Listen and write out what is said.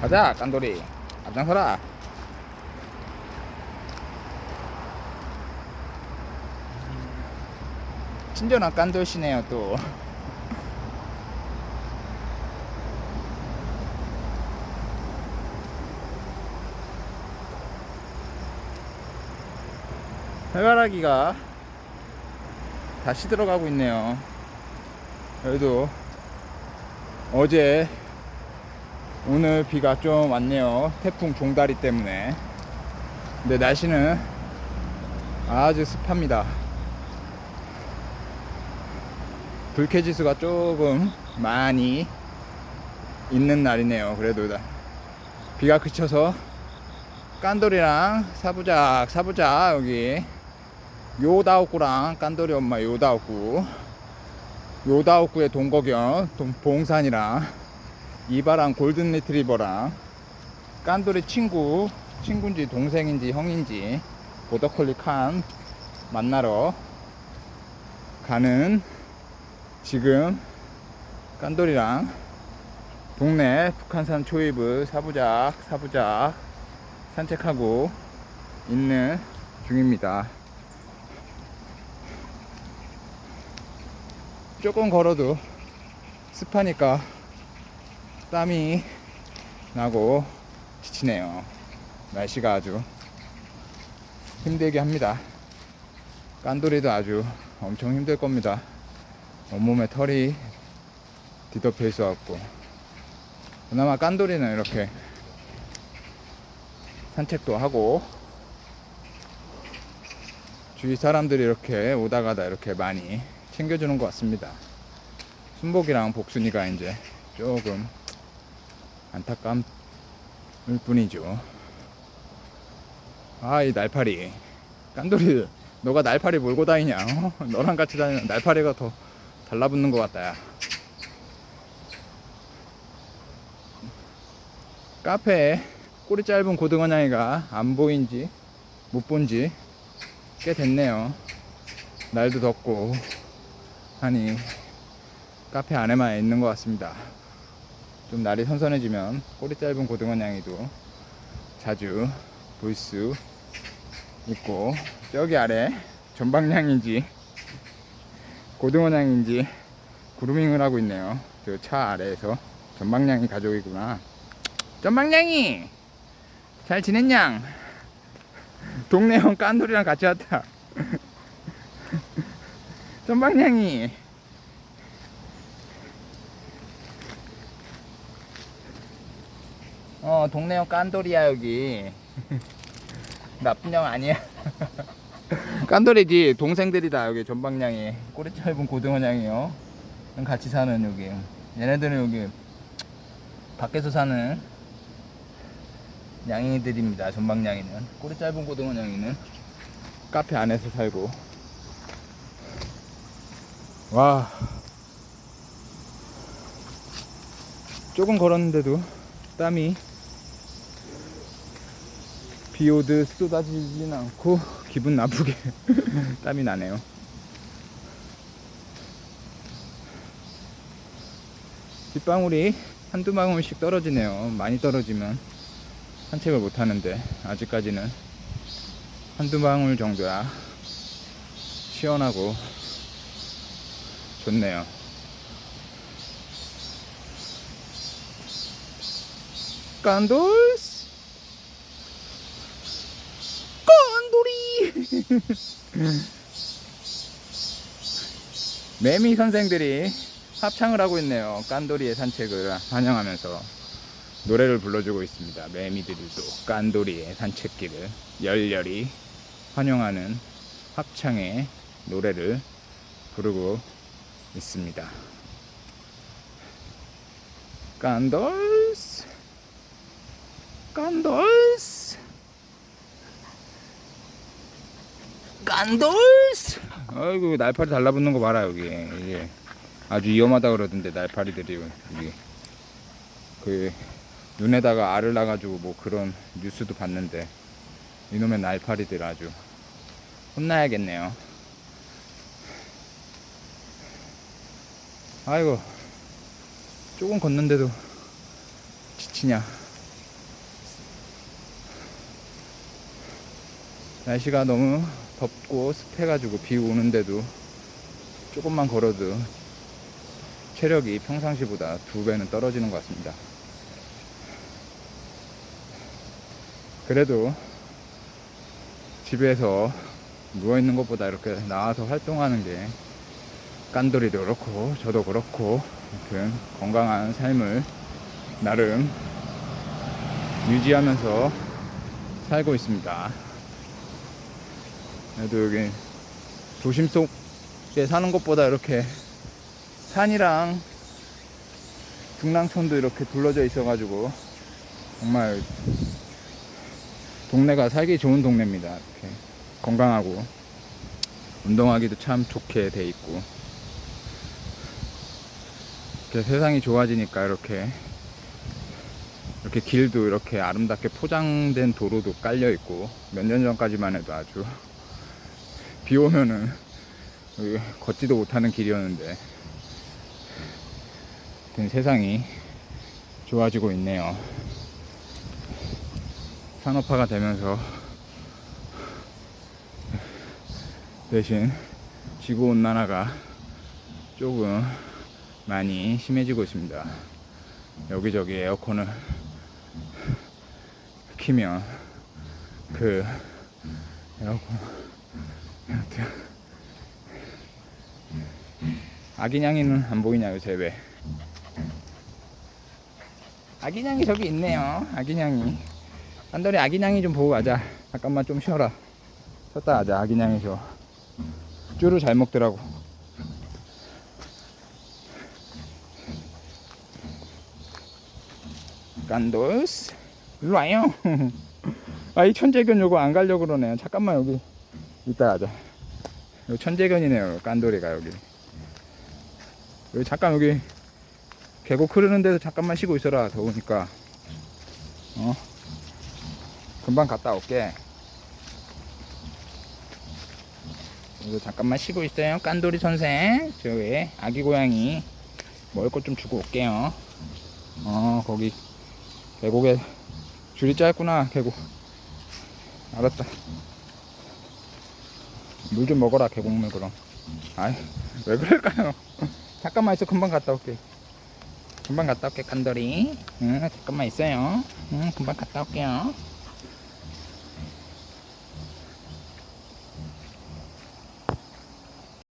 가자 깐돌이. 앞장서라. 친절한 깐돌씨네요 또. 해바라기가 다시 들어가고 있네요. 그래도. 어제 오늘 비가 좀 왔네요. 태풍 종다리 때문에. 근데 날씨는 아주 습합니다. 불쾌지수가 조금 많이 있는 날이네요. 그래도 나- 비가 그쳐서 깐돌이랑 사부작 사부작 여기 요다옥구랑 깐돌이 엄마 요다옥구 요다옥구의 동거견 동- 봉산이랑 이바랑 골든 리트리버랑 깐돌이 친구 친구인지 동생인지 형인지 보더콜리 칸 만나러 가는 지금 깐돌이랑 동네 북한산 초입을 사부작 사부작 산책하고 있는 중입니다. 조금 걸어도 습하니까 땀이 나고 지치네요. 날씨가 아주 힘들게 합니다. 깐돌이도 아주 엄청 힘들 겁니다. 온몸에 털이 뒤덮여 있어갖고. 그나마 깐돌이는 이렇게 산책도 하고 주위 사람들이 이렇게 오다 가다 이렇게 많이 챙겨주는 것 같습니다. 순복이랑 복순이가 이제 조금 안타까울 뿐이죠. 아, 이 날파리. 깐돌이, 너가 날파리 몰고 다니냐? 어? 너랑 같이 다니면 날파리가 더 달라붙는 것 같다, 야. 카페에 꼬리 짧은 고등어냥이가 안 보인지, 못 본지 꽤 됐네요. 날도 덥고 하니 카페 안에만 있는 것 같습니다. 좀 날이 선선해지면 꼬리 짧은 고등어냥이도 자주 볼 수 있고 저기 아래 전방냥인지 고등어냥인지 그루밍을 하고 있네요. 저 차 아래에서 전방냥이 가족이구나. 전방냥이 잘 지냈냥? 동네 형 깐돌이랑 같이 왔다. 전방냥이 어 동네 형 깐돌이야 여기. 나쁜 형 아니야. 깐돌이지. 동생들이다 여기 전방냥이. 꼬리 짧은 고등어냥이요. 같이 사는 여기. 얘네들은 여기 밖에서 사는 냥이들입니다 전방냥이는. 꼬리 짧은 고등어냥이는 카페 안에서 살고. 와. 조금 걸었는데도 땀이 비 오듯 쏟아지진 않고 기분 나쁘게 땀이 나네요. 빗방울이 한두 방울씩 떨어지네요. 많이 떨어지면 산책을 못 하는데 아직까지는 한두 방울 정도야 시원하고 좋네요. 깐돌스 깐돌이 매미 선생들이 합창을 하고 있네요. 깐돌이의 산책을 환영하면서 노래를 불러주고 있습니다. 매미들도 깐돌이의 산책길을 열렬히 환영하는 합창의 노래를 부르고 있습니다. 깐돌스! 깐돌스 깐돌스. 아이고 날파리 달라붙는 거 봐라 여기. 이게 아주 위험하다 그러던데 날파리들이 여기 그 눈에다가 알을 놔가지고 뭐 그런 뉴스도 봤는데 이놈의 날파리들 아주 혼나야겠네요. 아이고 조금 걷는데도 지치냐 날씨가 너무 덥고 습해가지고 비 오는데도 조금만 걸어도 체력이 평상시보다 두 배는 떨어지는 것 같습니다. 그래도 집에서 누워있는 것보다 이렇게 나와서 활동하는 게 깐돌이도 그렇고 저도 그렇고 아무튼 건강한 삶을 나름 유지하면서 살고 있습니다. 그래도 여기 도심 속에 사는 것보다 이렇게 산이랑 중랑천도 이렇게 둘러져 있어가지고 정말 동네가 살기 좋은 동네입니다. 이렇게 건강하고 운동하기도 참 좋게 돼 있고 이렇게 세상이 좋아지니까 이렇게 이렇게 길도 이렇게 아름답게 포장된 도로도 깔려 있고 몇 년 전까지만 해도 아주 비 오면은 걷지도 못하는 길이었는데 세상이 좋아지고 있네요. 산업화가 되면서 대신 지구 온난화가 조금 많이 심해지고 있습니다. 여기저기 에어컨을 키면 그 에어컨 아기냥이는 안 보이냐 요새 왜? 아기냥이 저기 있네요 아기냥이. 한돌이 아기냥이 좀 보고 가자. 잠깐만 좀 쉬어라. 쉬었다 가자 아기냥이 저 쭈루 잘 먹더라고. 깐도스 일로 와요. 아이 천재견 요거 안 가려고 그러네. 잠깐만 여기 이따 가자. 요 천재견이네요 깐돌이가 여기. 여기 잠깐 여기 계곡 흐르는 데서 잠깐만 쉬고 있어라 더우니까. 어? 금방 갔다 올게. 여기 잠깐만 쉬고 있어요 깐돌이 선생. 저기 아기 고양이. 먹을 것 좀 주고 올게요. 어 거기 계곡에 줄이 짧구나 계곡. 알았다 물 좀 먹어라 계곡물 그럼. 아이 왜 그럴까요? 잠깐만 있어 금방 갔다 올게. 금방 갔다 올게 깐돌이. 응 잠깐만 있어요. 응 금방 갔다 올게요